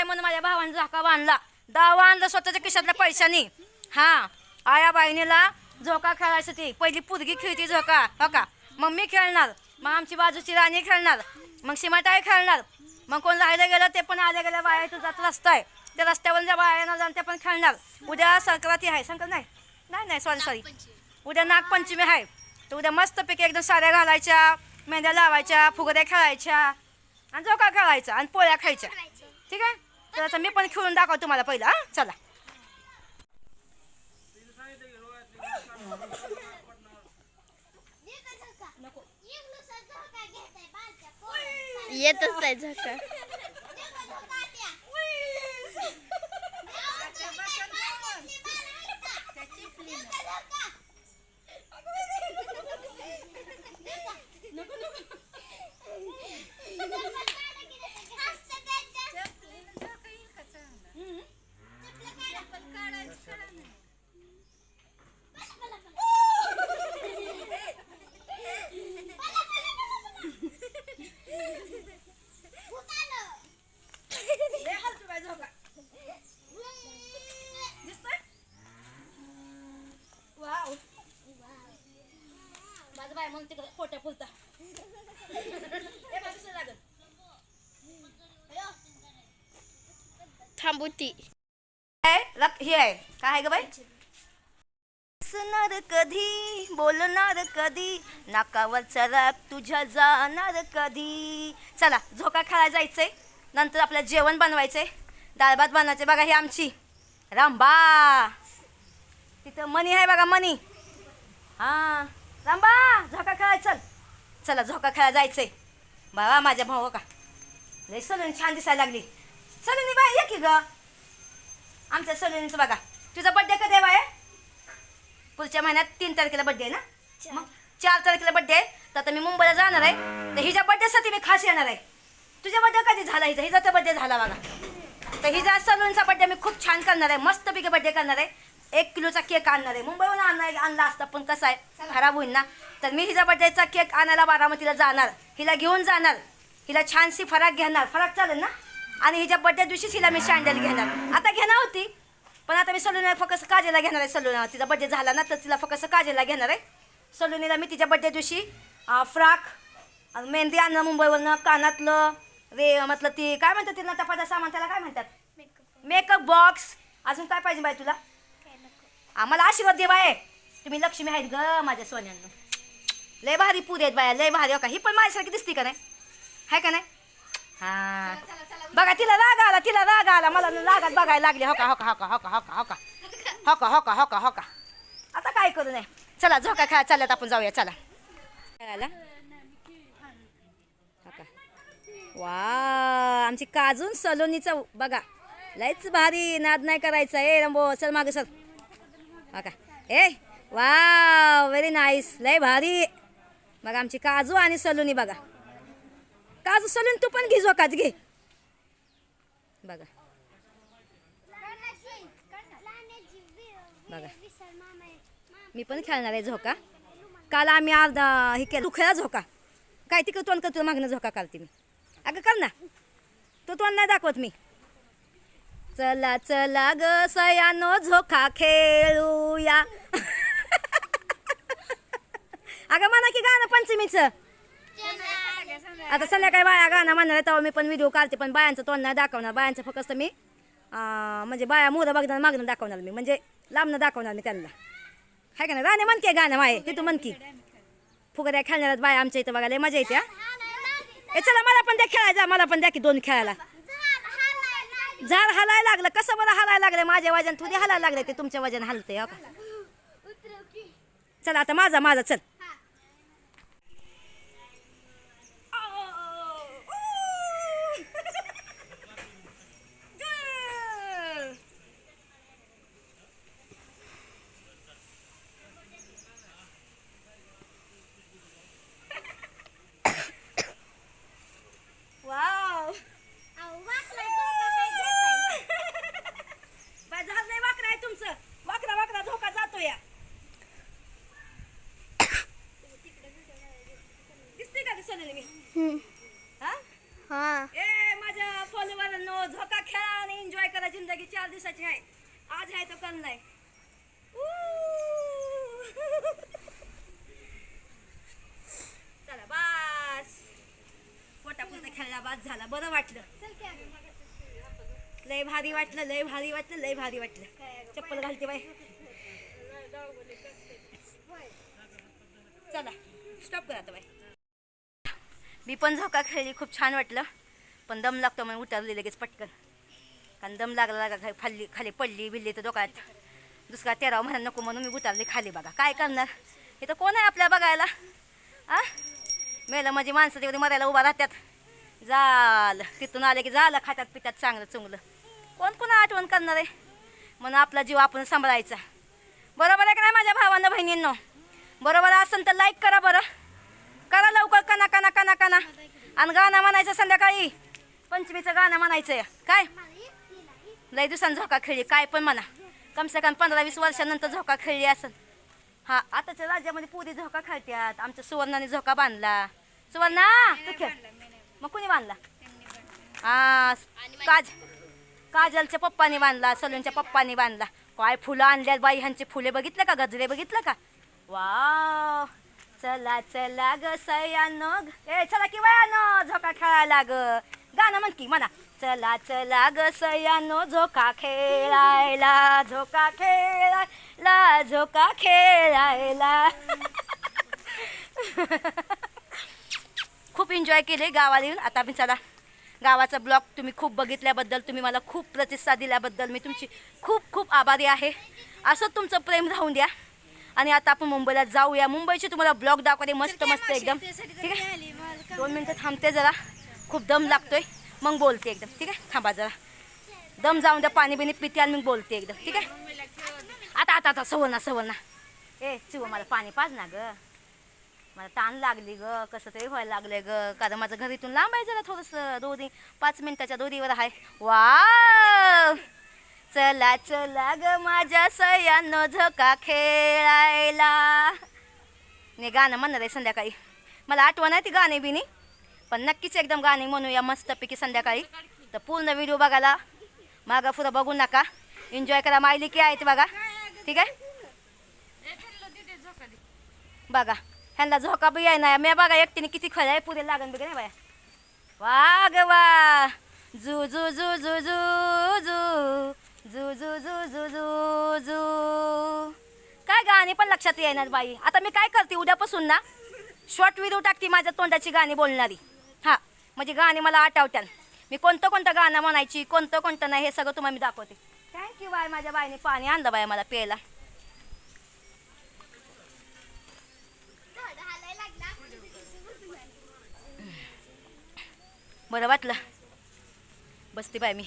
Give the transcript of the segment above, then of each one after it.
आहे म्हणून माझ्या भावाने झोका बांधला. दावा आणला स्वतःच्या खिशातल्या पैशानी. हा आया बाईनीला झोका खेळायची ती पहिली पुरगी खेळती झोका हो का? मग मी खेळणार. मग आमची बाजूची राणी खेळणार. मग सीमाटाई खेळणार. मग कोण राहिलं गेलं ते पण आल्या गेल्या बाया तुझा रस्ता आहे त्या रस्त्यावर ज्या बाया जाऊन ते पण खेळणार. उद्या संक्रांती आहे संक्रांत नाही. नाही नाही सॉरी सॉरी उद्या नागपंचमी आहे. तर उद्या मस्तपैकी एकदम साड्या घालायच्या मेंढ्या लावायच्या फुगऱ्या खेळायच्या आणि झोका खेळायचा आणि पोळ्या खायच्या. ठीक आहे? तर मी पण खेळून दाखव तुम्हाला पहिला हा? चला. येतच नाही झोका माझं बाय म्हणून तिकडे पोट्या फुलता थांबू ती दुसरं लागल. थांबुती काय लक- हे आहे. काय आहे ग बाई? हसणार कधी बोलणार कधी? नाकावरचा राग तुझ्या जाणार कधी? चला झोका खेळा जायचंय. नंतर आपलं जेवण बनवायचंय. डाळ भात बनवायचे बघा ही आमची. रामबा! तिथं मनी आहे बघा मनी. हा. रांबा झोका खेळा चल. चला झोका खेळा जायचंय. बाबा माझ्या भाऊ का लय सलून छान दिसायला लागली. सलूनी बाई ये की ग. आमच्या सलूनीचं बघा. तुझा बड्डे कधी आहे बाय? पुढच्या महिन्यात तीन तारखेला बड्डे आहे ना? मग चार तारखेला बड्डे आहे. तर आता मी मुंबईला जाणार आहे. तर हिच्या बड्डेसाठी मी खास येणार आहे. तुझ्या बड्डे कधी झाला हिचा? हिचा तर बड्डे झाला बघा. तर हिचा सलूनचा बड्डे मी खूप छान करणार आहे. मस्तपैकी बड्डे करणार आहे. एक किलोचा केक आणणार आहे. मुंबईहून आणणार आणला असता पण कसा आहे? खराब होईल ना? तर मी हिचा बड्डेचा केक आणायला बारामतीला जाणार. हिला घेऊन जाणार. हिला छानशी फराक घेणार. फराक चालेल ना? आणि हिच्या बड्डे दिवशीच हिला मी सँडल घेणार. आता घेणार होती पण आता मी सलून फक्त काजेला घेणार आहे सलून तिचा बड्डे झाला ना तर तिला फक्त काजेला घेणार आहे. सलूनीला मी तिच्या बड्डे दिवशी फ्राक मेहंदी आणणं मुंबईवरनं कानातलं रे म्हटलं ती काय म्हणतात तिला तपाचा सामान त्याला काय म्हणतात? मेकअप बॉक्स अजून काय पाहिजे बाई तुला? आम्हाला आशीर्वाद दे बाय तुम्ही लक्ष्मी आहेत ग माझ्या सोन्यांना. लय भारी पुरी आहेत बाया लय भारी. हो का? ही पण माझ्यासारखी दिसती का नाही? आहे का नाही? हां. बघा तिला राग आला तिला राग आला. मला रागात बघायला लागले. हो का हो का हो का हो का हो का हो का. हो का हो का हो का हो का. आता काय करू नये? चला झोका खा चालत आपण जाऊया चला. खेळायला? हो का. वा आमची काजून सलोनीचा बघा. लयच भारी नाद नाही करायचा. ए रंबो चल मागे सर हो का. ए वा व्हेरी नाईस लय भारी. बघा आमची काजू आणि सलोनी बघा. काजू सलून तू पण घे झोकाच घे. बघा. बघा. मी पण खेळणार आहे झोका. काल आम्ही अर्धा हे केलं दुखेला झोका. काय तिकडे तोंड करतो मागणं झोका काढते मी. अगं कर ना. तू तोंड नाही दाखवत मी. चला चला ग सयानो झोका खेळूया. अगं म्हणा की गाणं पंचमीचं. आता संध्याकाळी बाया गाणं म्हणणार आहे, तेव्हा मी पण व्हिडिओ काढते पण बायांचं तोंड नाही दाखवणार. बायांचं फक्त मी म्हणजे बाया मोरं बघणार मागणं दाखवणार मी म्हणजे लांबणं दाखवणार मी त्यांना. हाय का नाही? राणे म्हणके गाणं माय तिथं तू म्हणकी फुगऱ्या खेळणार बाया आमच्या इथं बघायला मजा येते ए चला मला पण द्या खेळायला मला पण द्या की दोन खेळायला. झाड हलायला लागलं कसं बरं हलायला लागलं? माझे वजन थोडी हलायला लागले ते तुमच्या वजन हलते हो चला आता माझा माझा चल वाव बाय झाड नाही वाकरा आहे तुमचं वाकरा वाकरा धोका जातो या दिसते का दिसले मी हा हा ए माझ्या फॉलोवरांनो झोका खेळा एन्जॉय करा जिंदगी. चार दिवसाची आहे. आज आहे तो कल नाही चला बस. पोटापुरता खेळला बाद झाला. बरं वाटलं. लय भारी वाटलं लय भारी वाटलं लय भारी वाटलं. चप्पल घालते बाई. चला स्टॉप करा आता बाई. मी पण झोका खेळली खूप छान वाटलं. पण दम लागतो म्हणून उतरली लगेच पटकन. कारण दम लागला लागा खाली खाली खाली पडली बिल्ली तर डोक्यात. दुसरा तेराव म्हणा नको म्हणून मी उतरली खाली बघा. काय करणार? इथं कोण आहे आपल्या बघायला? आ? मेलं म्हणजे माणसं तेवढी मरायला उभा राहतात. झालं. तिथून आले की झालं खात्यात पितात चांगलं चुंगलं. कोण कोण आठवण करणार आहे? म्हणून आपला जीव आपण सांभाळायचा. बरोबर आहे का नाही माझ्या भावांना बहिणींनो? बरोबर असेल तर लाईक करा बरं. करा लवकर कना कना कना कना आणि गाणं म्हणायचं संध्याकाळी. पंचमीचं गाणं म्हणायचं काय? लय दिवसांनी झोका खेळली. काय पण म्हणा. कम से कम पंधरा वीस वर्षानंतर झोका खेळली असेल हा आताच्या राज्यामध्ये पुरी झोका खेळतात आमच्या सुवर्णाने झोका बांधला. सुवर्णा तू खेळ. मग कुणी बांधला? हा काज काजलच्या पप्पाने बांधला सलूनच्या पप्पाने बांधला. काय फुलं आणल्यात बाई ह्यांचे फुले बघितलं का? गजरे बघितलं का? वाव! चला चला ग सयानो. ए चला की वयानो. झोका खेळायला ग गाणं म्हण की म्हणा. चला चला ग सयानो झोका खेळायला झोका खेळायला झोका खेळायला. खूप एन्जॉय केले गावाला. येऊन आता मी चला गावाचा ब्लॉग तुम्ही खूप बघितल्याबद्दल तुम्ही मला खूप प्रतिसाद दिल्याबद्दल मी तुमची खूप खूप आभारी आहे. असं तुमचं प्रेम राहून द्या. आणि आता आपण मुंबईला जाऊया. मुंबईचे तुम्हाला ब्लॉग दाखवते. मस्त मस्त एकदम. ठीक आहे? दोन मिनटं थांबते जरा. खूप दम लागतोय. मग बोलते एकदम ठीक आहे? थांबा जरा. दम जाऊन द्या पाणी बिणी पिते आणि मग बोलते एकदम ठीक आहे? आता आता आता सवना सवना ए चिव मला पाणी पाज ना ग. मला ताण लागली ग कसं तरी व्हायला लागलंय ग. कारण माझं घर इथून लांब आहे जरा थोडंसं दोरी पाच मिनिटाच्या दोरीवर आहे. वा चला चला ग माझ्या सयानो झोका खेळायला. मी गाणं म्हणणार आहे संध्याकाळी. मला आठवण आहे ती गाणे बिनी पण नक्कीच एकदम गाणी म्हणूया मस्तपैकी संध्याकाळी. तर पूर्ण व्हिडिओ बघायला मागं पुढं बघू नका. एन्जॉय करा. मायली की आहे ते बघा. ठीक आहे? बघा. ह्यांना झोका बी आहे ना. मी बघा एकटीने किती खरं आहे. पुढे लागण बघ नाही बाया. वा ग वा जू जू जु जू जू जू. जू जू जू जू जू जू. काय गाणी पण लक्षात येणार बाई. आता मी काय करते? उद्यापासून ना शॉर्ट व्हिडिओ टाकते माझ्या तोंडाची गाणी बोलणारी. हां म्हणजे गाणी मला आठवत्यान. मी कोणतं कोणतं गाणं म्हणायची कोणतं कोणतं नाही हे सगळं तुम्हाला मी दाखवते. थँक्यू बाय माझ्या बाईने पाणी आणलं बाय मला प्यायला. बरं वाटलं. बसते बाय मी.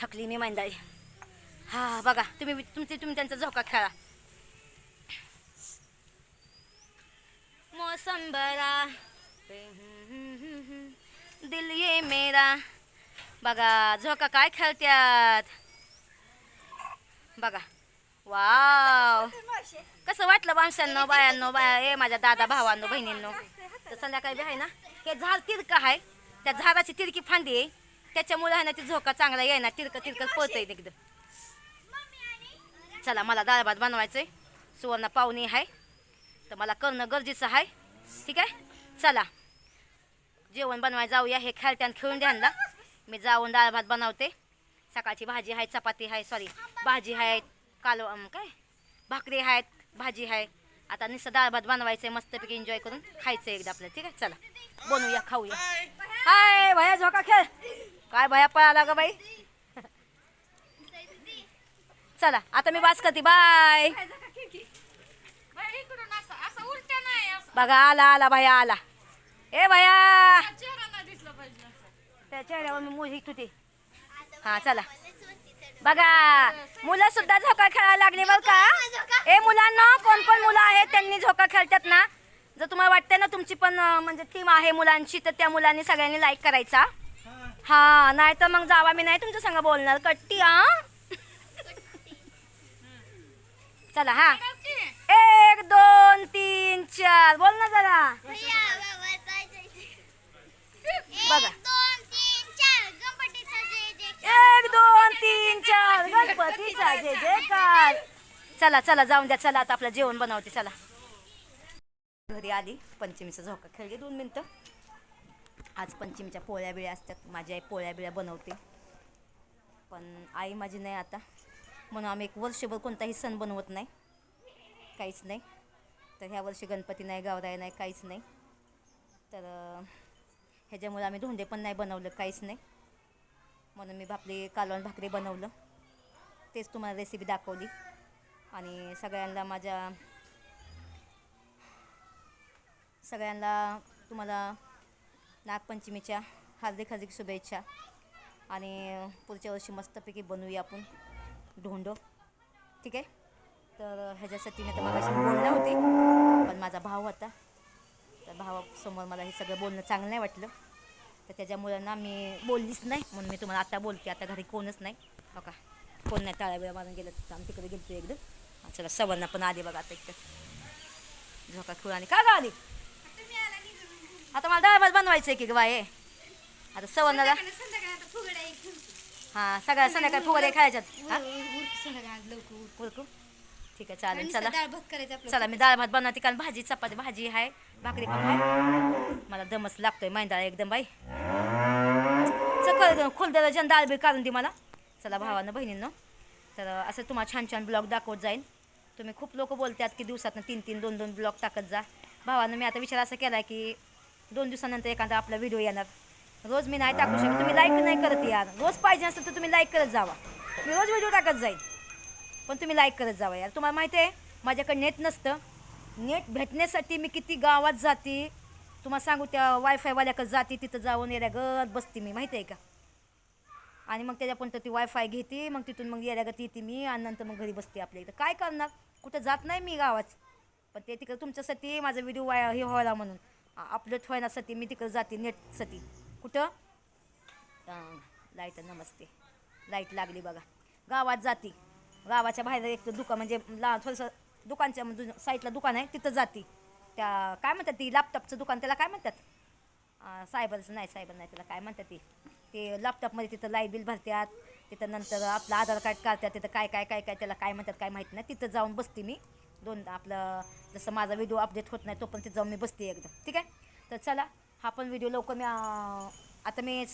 थकली मी मांदाळी. हा बघा तुम्ही तुमचे तुम्ही त्यांचा झोका खेळा. मौसम पे दिल ये मेरा. बघा झोका काय खेळत्यात? बघा. वाव. कसं वाटलं माणसांनो बायांनो बाया ए माझ्या दादा भावांनो बहिणींनो. तर संध्याकाळी बी आहे ना हे झाड तिरकं आहे. त्या झाडाची तिरकी फांदी आहे. त्याच्यामुळे आहे ना ती झोका चांगला आहे ना तिरकं तिरकं पळतंय एकदम. चला मला दाळ भात आहे सुवर्ण पाहुणी आहे. तर मला करणं गरजेचं आहे. ठीक आहे? चला. जेवण बनवायला जाऊया हे खेळत्यान खेळून द्या ह्यांना. मी जाऊन डाळ भात बनवते. सकाळची भाजी आहे चपाती आहे सॉरी भाजी आहे काल काय? भाकरी आहेत भाजी आहे. आता नुसतं डाळ भात बनवायचं आहे मस्तपैकी एन्जॉय करून खायचं एकदा आपल्याला ठीक आहे? चला बनवूया खाऊया. हाय भया झोका खेळ. काय भया पळाला ग बाई? चला आता मी वाच करते बाय बघा आला आला भया आला. ए भया त्या चेहऱ्यावर मी मोहित होते हा चला. बघा मुलं सुद्धा झोका खेळायला लागली बरं का? ए मुलांना कोण कोण मुलं आहेत त्यांनी झोका खेळतात ना? जर तुम्हाला वाटतं ना तुमची पण म्हणजे टीम आहे मुलांची तर त्या मुलांनी सगळ्यांनी लाईक करायचा. हा नाही तर मग जावा मी नाही तुमच्या संग बोलणार. कट्टी हा? चला हा. एक दोन तीन चार. बोल ना जरा. बघा. एक दोन तीन जयकार जय जयकार चला चला जाऊन द्या. चला आता आपलं जेवण बनवते. चला. घरी आली. पंचमीचा झोका खेळली दोन मिनटं. आज पंचमीच्या पोळ्या बिळ्या असतात. माझी आई पोळ्या बिळ्या बनवते. पण आई माझी नाही आता. म्हणून आम्ही एक वर्षभर कोणताही सण बनवत नाही. काहीच नाही. तर ह्या वर्षी गणपती नाही गावराय नाही काहीच नाही. तर ह्याच्यामुळे आम्ही धोंडे पण नाही बनवलं काहीच नाही. म्हणून मी भापली कालवण भाकरी बनवलं. तेच तुम्हाला रेसिपी दाखवली. आणि सगळ्यांना माझ्या सगळ्यांना तुम्हाला नागपंचमीच्या हार्दिक हार्दिक शुभेच्छा. आणि पुढच्या वर्षी मस्तपैकी बनवूया आपण ढोंडो ठीक आहे? तर ह्याच्यासाठी मी तर मगाशी बोलणार होते पण माझा भाव होता. तर भावासमोर मला हे सगळं बोलणं चांगलं नाही वाटलं. तर त्याच्यामुळं ना मी बोललीच नाही. म्हणून मी तुम्हाला आता बोलते. आता घरी कोणच नाही. हो का? कोण नाही? टाळ्या मारून गेलं तर आम्ही तिकडे गेलतो एकदम चला सवर्ण पण आली बघा आता एकतर झोका खेळून आली का ग आली? आता मला डाळ भात बनवायचं आहे की ग बाय आता सवर्णाला हां सगळ्या संध्याकाळी फुगडे खायच्यात हा? ठीक आहे चालेल. चला. डाळ भात करायचा आपलं चला मी डाळ भात बनवते. कारण भाजी चपाती भाजी आहे. भाकरी पण आहे. मला दमच लागतोय मैदा एकदम बाई. चल खोलदार जन डाळ बी काढून दे मला. चला भावानं बहिणींनो. तर असं तुम्हाला छान छान ब्लॉग दाखवत जाईल तुम्ही खूप लोक बोलतात की दिवसातनं तीन तीन दोन दोन ब्लॉग टाकत जा. भावानं मी आता विचार असा केला की दोन दिवसानंतर एखादा आपला व्हिडिओ येणार. रोज मी नाही टाकू शकत. तुम्ही लाईक नाही करत यार. रोज पाहिजे असेल तर तुम्ही लाईक करत जावा. मी रोज व्हिडिओ टाकत जाईल पण तुम्ही लाईक करत जावा यार. तुम्हाला माहिती आहे माझ्याकडे नेट नसतं. नेट भेटण्यासाठी मी किती गावात जाते तुम्हाला सांगू त्या वायफायवाल्याकडे जाते तिथं जाऊन येऱ्यागत बसते मी माहिती आहे का? आणि मग त्याच्यापर्यंत ती वायफाय घेते मग तिथून मग येऱ्यागत येते मी आणि नंतर मग घरी बसते आपल्या इथं. काय करणार? कुठं जात नाही मी गावात. पण ते तिकडं तुमच्यासाठी माझा व्हिडिओ वाया हे व्हायला म्हणून. अपलोड व्हायसाठी मी तिकडं जाते नेटसाठी कुठं? लाइट नमस्ते. लाइट लागली बघा. गावात जाती. गावाच्या बाहेर एक दुकान म्हणजे ला थोडंसं दुकानच्या म्हणजे साईडला दुकान आहे तिथं जाती. त्या काय म्हणतात ती? लॅपटॉपचं दुकान त्याला काय म्हणतात? सायबरचं नाही सायबर नाही त्याला काय म्हणतात ती? ते लॅपटॉपमध्ये तिथं लाइट बिल भरतात तिथं नंतर आपलं आधार कार्ड काढतात तिथं काय काय काय काय त्याला काय म्हणतात काय माहीत नाही. तिथं जाऊन बसते मी. दोन आपलं जसं माझा व्हिडिओ अपडेट होत नाही तो पण तिथं जाऊन मी बसते एकदम ठीक आहे? तर चला हा पण व्हिडिओ लवकर मी आता मी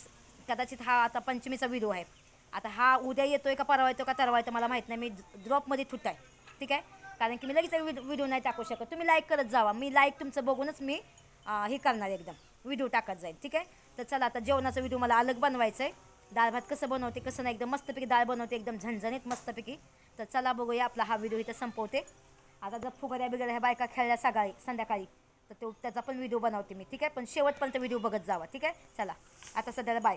कदाचित हा आता पंचमीचा व्हिडिओ आहे. आता हा उद्या येतोय का परवा येतो का तरवा येतो मला माहीत नाही. मी ड्रॉपमध्ये ठुट आहे ठीक आहे? कारण की मी लगेच व्हिडिओ नाही टाकू शकत. तुम्ही लाईक करत जावा. मी लाईक तुमचं बघूनच मी हे करणार एकदम. व्हिडिओ टाकत जाईल. ठीक आहे? तर चला आता जेवणाचा व्हिडिओ मला अलग बनवायचा आहे डाळ भात कसं बनवते कसं नाही एकदम मस्तपैकी डाळ बनवते एकदम झणझणीत मस्तपैकी. तर चला बघूया आपला हा व्हिडिओ इथं संपवते. आता जर फुगड्या बिगड्या ह्या बायका खेळल्या सकाळी संध्याकाळी तर तो त्याचा पण व्हिडिओ बनवते मी. ठीक आहे? पण शेवटपर्यंत व्हिडिओ बघत जावा. ठीक आहे? चला. आता सध्याला बाय